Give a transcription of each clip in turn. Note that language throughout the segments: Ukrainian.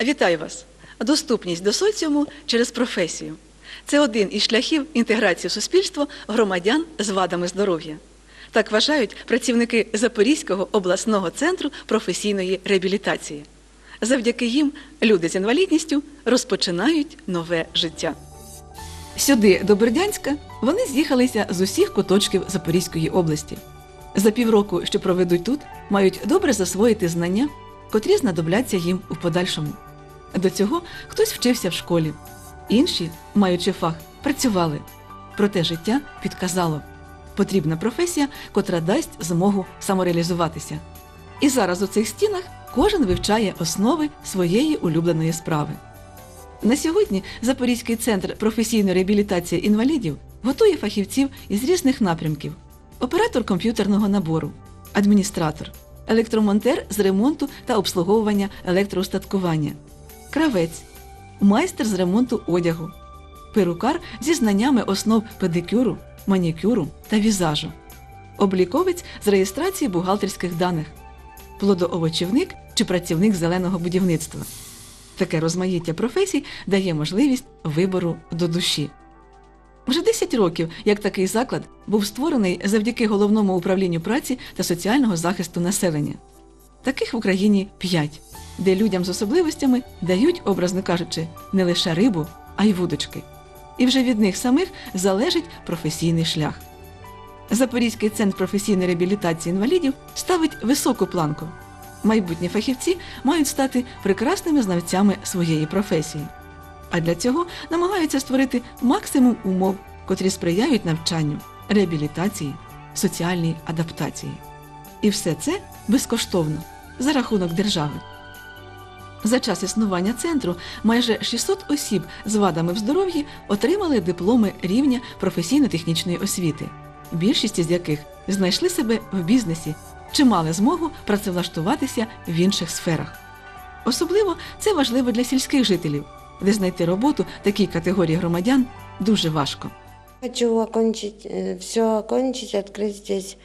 Вітаю вас! Доступність до соціуму через професію. Це один із шляхів інтеграції в суспільство громадян з вадами здоров'я. Так вважають працівники Запорізького обласного центру професійної реабілітації. Завдяки їм люди з інвалідністю розпочинають нове життя. Сюди, до Бердянська, вони з'їхалися з усіх куточків Запорізької області. За півроку, що проведуть тут, мають добре засвоїти знання, котрі знадобляться їм у подальшому. До цього хтось вчився в школі, інші, маючи фах, працювали. Проте життя підказало потрібна професія, котра дасть змогу самореалізуватися. І зараз у цих стінах кожен вивчає основи своєї улюбленої справи. На сьогодні Запорізький центр професійної реабілітації інвалідів готує фахівців із різних напрямків: оператор комп'ютерного набору, адміністратор, електромонтер з ремонту та обслуговування електроустаткування, кравець, майстер з ремонту одягу, перукар зі знаннями основ педикюру, манікюру та візажу, обліковець з реєстрації бухгалтерських даних, плодоовочівник чи працівник зеленого будівництва. Таке розмаїття професій дає можливість вибору до душі. Вже 10 років, як такий заклад був створений завдяки головному управлінню праці та соціального захисту населення. Таких в Україні 5, де людям з особливостями дають, образно кажучи, не лише рибу, а й вудочки. І вже від них самих залежить професійний шлях. Запорізький центр професійної реабілітації інвалідів ставить високу планку. Майбутні фахівці мають стати прекрасними знавцями своєї професії. А для цього намагаються створити максимум умов, котрі сприяють навчанню, реабілітації, соціальній адаптації. І все це безкоштовно за рахунок держави. За час існування центру майже 600 осіб з вадами в здоров'ї отримали дипломи рівня професійно-технічної освіти, більшість із яких знайшли себе в бізнесі чи мали змогу працевлаштуватися в інших сферах. Особливо це важливо для сільських жителів, де знайти роботу такій категорії громадян дуже важко. Хочу окончить, все окончить, открыть здесь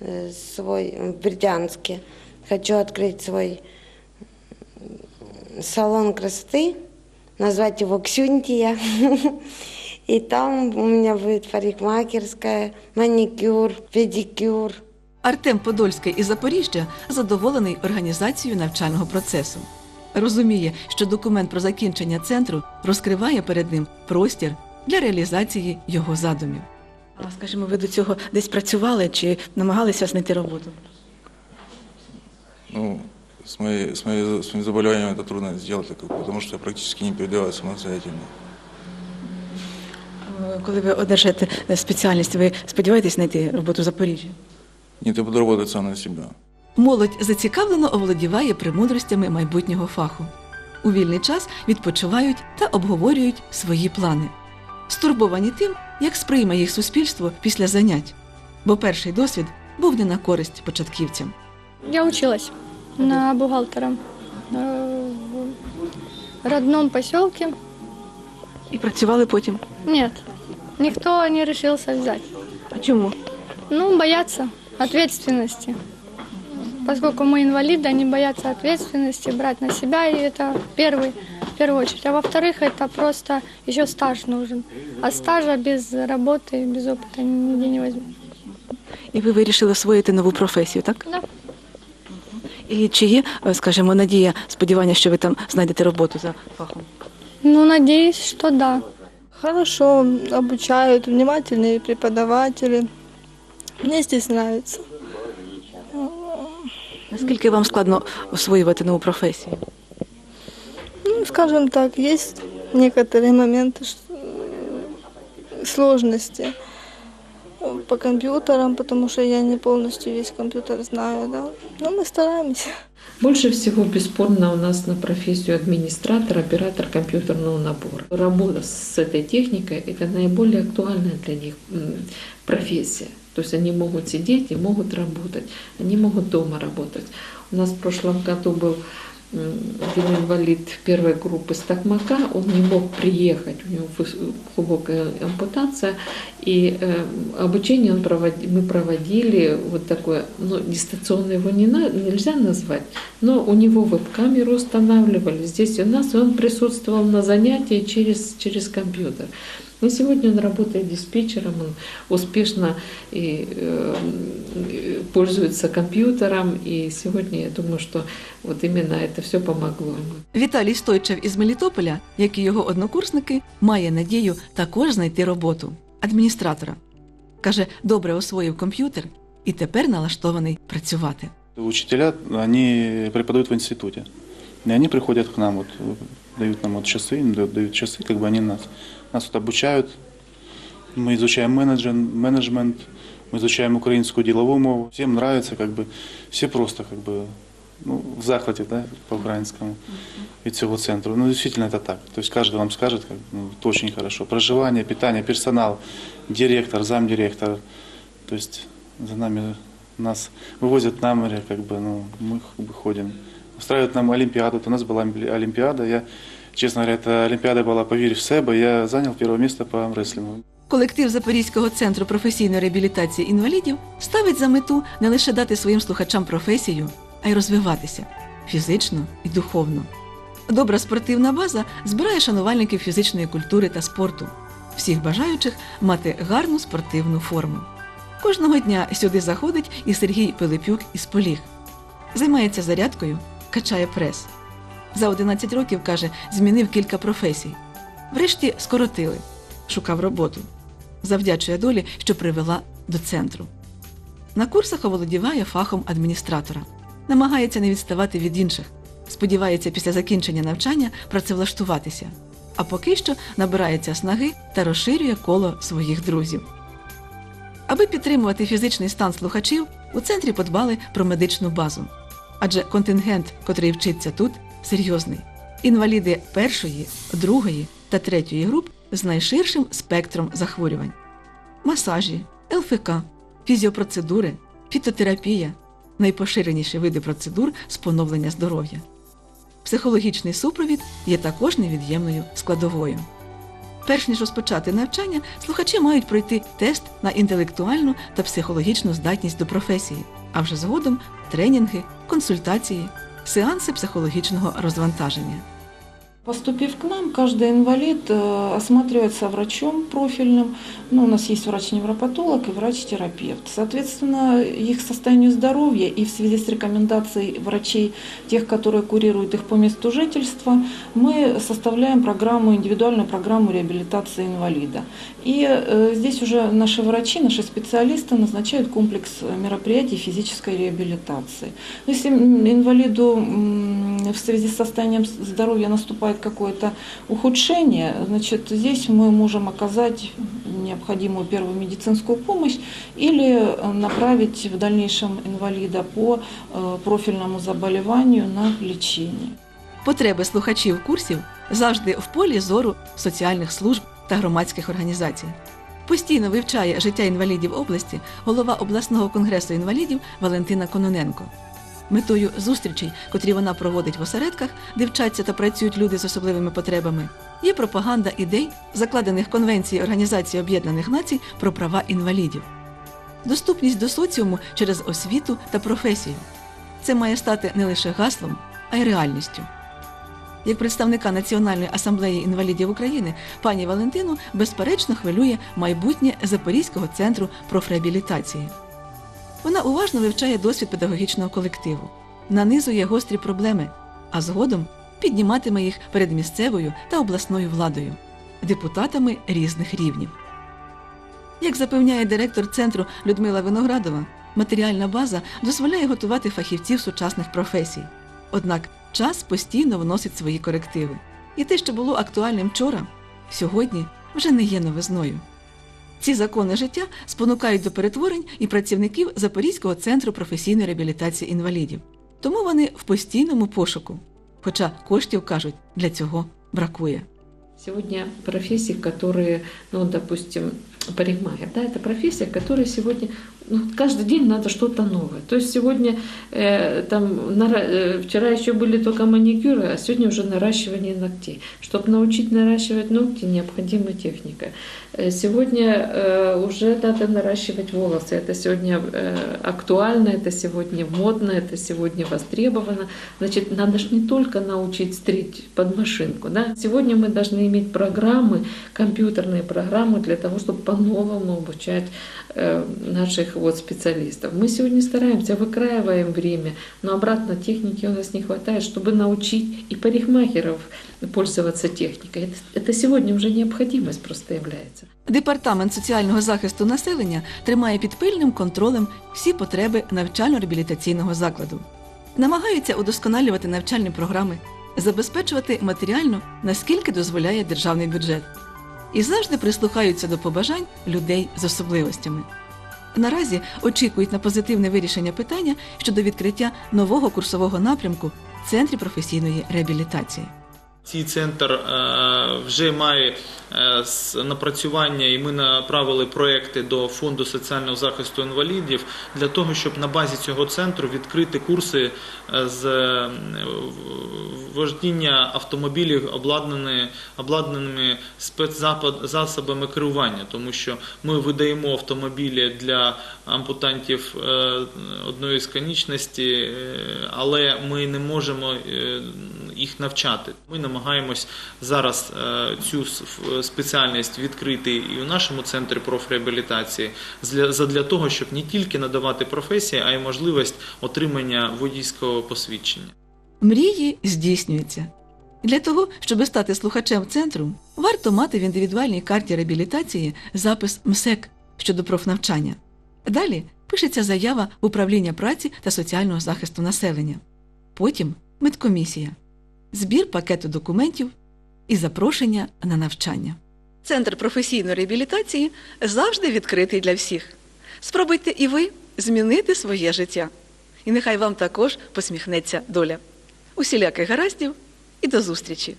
э, свой, э, в Бердянске. Хочу открыть свой м, салон красоты, назвать его Ксюнтия. И там у меня будет парикмахерская, маникюр, педикюр. Артем Подольський із Запоріжжя задоволений організацією навчального процесу. Розуміє, що документ про закінчення центру розкриває перед ним простір для реалізації його задумів. А скажімо, ви до цього десь працювали чи намагалися знайти роботу? Ну, с, моей, с, моей, с моим заболеванием это трудно сделать, потому что я практически не передаваю самостоятельно. Е, Коли ви одержите е, спеціальність, ви сподіваєтесь знайти роботу в Запоріжжі? Нет, я буду работать сам на себя. Молодь зацікавлено оволодіває премудростями майбутнього фаху. У вільний час відпочивають та обговорюють свої плани. Стурбовані тим, як сприйме їх суспільство після занять, бо перший досвід був не на користь початківцям. Я училась на бухгалтера э, в родном поселке. І працювали потім. Нет, никто не решился взять. А чому? Ну, боятся ответственности. Поскольку мы инвалиды, они боятся ответственности, брать на себя, и это первый, в первую очередь. А во-вторых, это просто еще стаж нужен. А стажа без работы, без опыта нигде не возьму. І ви вирішили освоїти нову професію, так? Да. І чи є, е, скажімо, надія, сподівання, що ви там знайдете роботу за фахом? Ну, надеюсь, что да. Хорошо обучают, внимательные преподаватели. Мне здесь нравится. Наскільки вам складно освоювати нову професію? Ну, скажем так, есть некоторые моменты ш- сложности по компьютерам, потому что я не полностью весь компьютер знаю, да. Но мы стараемся. Больше всего бесспорно у нас на профессию администратор, оператор компьютерного набора. Работа с этой техникой – это наиболее актуальная для них м, профессия. То есть они могут сидеть и могут работать, они могут дома работать. У нас в прошлом году был м, один инвалид первой группы с Токмака, он не мог приехать, у него глубокая ампутация, и э, обучение он проводи- мы проводили вот такое, ну, дистанционно его не на- нельзя назвать, но у него веб-камеру устанавливали здесь у нас, и он присутствовал на занятии через, через компьютер. И сегодня он работает диспетчером, он успешно и, э, э, пользуется компьютером, и сегодня я думаю, что вот именно это все помогло ему. Віталій Стойчев із Мелітополя, як і його однокурсники, має надію також знайти роботу адміністратора. Каже, добре освоїв комп'ютер і тепер налаштований працювати. Учителя, они преподают в институте. И они приходят к нам, вот, дают нам вот часы, им дают, дают часы, как бы они нас. Нас вот обучают. Мы изучаем менеджен- менеджмент, мы изучаем украинскую деловую мову. Всем нравится, как бы, все просто как бы, ну, в захвате, да, по-украинскому, від цього центру. Ну, действительно, это так. То есть каждый вам скажет, как, ну, это очень хорошо. Проживание, питание, персонал, директор, замдиректора. То есть за нами нас вывозят на море, как бы, ну, мы как бы ходим. Устраивают нам Олимпиаду. Вот у нас была олимпи- Олимпиада. Я, честно говоря, эта Олимпиада была «Поверь в себе». Я занял первое место по армрестлингу. Колектив Запорізького центру професійної реабілітації інвалідів ставить за мету не лише дати своїм слухачам професію, а й розвиватися фізично і духовно. Добра спортивна база збирає шанувальників фізичної культури та спорту, всіх бажаючих мати гарну спортивну форму. Кожного дня сюди заходить і Сергій Пилипюк із Поліг. Займається зарядкою, качає прес. За 11 років, каже, змінив кілька професій. Врешті скоротили, шукав роботу завдячує долі, що привела до центру. На курсах оволодіває фахом адміністратора, намагається не відставати від інших, сподівається після закінчення навчання працевлаштуватися, а поки що набирається снаги та розширює коло своїх друзів. Аби підтримувати фізичний стан слухачів, у центрі подбали про медичну базу. Адже контингент, котрий вчиться тут, серйозний. Інваліди першої, другої та третьої груп з найширшим спектром захворювань: масажі, ЛФК, фізіопроцедури, фітотерапія найпоширеніші види процедур з поновлення здоров'я. Психологічний супровід є також невід'ємною складовою. Перш ніж розпочати навчання, слухачі мають пройти тест на інтелектуальну та психологічну здатність до професії, а вже згодом тренінги, консультації, сеанси психологічного розвантаження. Поступив к нам, каждый инвалид э, осматривается врачом профильным. Ну, у нас есть врач-невропатолог и врач-терапевт. Соответственно, их состоянию здоровья и в связи с рекомендацией врачей, тех, которые курируют их по месту жительства, мы составляем программу, индивидуальную программу реабилитации инвалида. И э, здесь уже наши врачи, наши специалисты назначают комплекс мероприятий физической реабилитации. Но Если м, инвалиду м, в связи с состоянием здоровья наступает какое-то ухудшение, значит, здесь мы можем оказать необходимую первую медицинскую помощь или э, направить в дальнейшем инвалида по э, профильному заболеванию на лечение. Потреби слухачів курсів завжди в полі зору соціальних служб та громадських організацій. Постійно вивчає життя інвалідів області голова обласного конгресу інвалідів Валентина Кононенко. Метою зустрічей, котрі вона проводить в осередках, де вчаться та працюють люди з особливими потребами, є пропаганда ідей, закладених Конвенцією Організації Об'єднаних Націй про права інвалідів, доступність до соціуму через освіту та професію. Це має стати не лише гаслом, а й реальністю. Як представника Національної асамблеї інвалідів України, пані Валентину безперечно хвилює майбутнє Запорізького центру профреабілітації. Вона уважно вивчає досвід педагогічного колективу, нанизує гострі проблеми, а згодом підніматиме їх перед місцевою та обласною владою, депутатами різних рівнів. Як запевняє директор центру Людмила Виноградова, матеріальна база дозволяє готувати фахівців сучасних професій. Однак час постійно вносить свої корективи. І те, що було актуальним вчора, сьогодні вже не є новизною. Ці закони життя спонукають до перетворень і працівників Запорізького центру професійної реабілітації інвалідів. Тому вони в постійному пошуку. Хоча коштів кажуть, для цього бракує. Сегодня профессии, которые, ну, допустим, парикмахер, да, это профессия, которая сегодня ну, каждый день надо что-то новое. То есть сегодня, э, там, нара- э, вчера еще были только маникюры, а сегодня уже наращивание ногтей. Чтобы научить наращивать ногти, необходима техника. Э, Сегодня э, уже надо наращивать волосы. Это сегодня э, актуально, это сегодня модно, это сегодня востребовано. Значит, надо же не только научить стричь под машинку. Да? Сегодня мы должны иметь программы, компьютерные программы для того, чтобы по-новому обучать наших вот специалистов. Мы сегодня стараемся, выкраиваем время, но обратно техники у нас не хватает, чтобы научить и парикмахеров пользоваться техникой. Это, это сегодня уже необходимость просто является. Департамент соціального захисту населення тримає під пильним контролем всі потреби навчально-реабілітаційного закладу. Намагаються удосконалювати навчальні програми, забезпечувати матеріально, наскільки дозволяє державний бюджет, і завжди прислухаються до побажань людей з особливостями. Наразі очікують на позитивне вирішення питання щодо відкриття нового курсового напрямку в центрі професійної реабілітації. Цей центр е, вже має е, напрацювання, і ми направили проекти до фонду соціального захисту інвалідів для того, щоб на базі цього центру відкрити курси е, з вождіння автомобілів, обладнані, обладнаними спецзасобами керування, тому що ми видаємо автомобілі для ампутантів одної з конічності, але ми не можемо їх навчати. Ми намагаємось зараз е, цю спеціальність відкрити і у нашому центрі профреабілітації задля того, щоб не тільки надавати професії, а й можливість отримання водійського посвідчення. Мрії здійснюються. Для того, щоб стати слухачем центру, варто мати в індивідуальній карті реабілітації запис МСЕК щодо профнавчання. Далі пишеться заява в управління праці та соціального захисту населення. Потім медкомісія, збір пакету документів і запрошення на навчання. Центр професійної реабілітації завжди відкритий для всіх. Спробуйте і ви змінити своє життя. І нехай вам також посміхнеться доля. Усіляких гараздів і до зустрічі!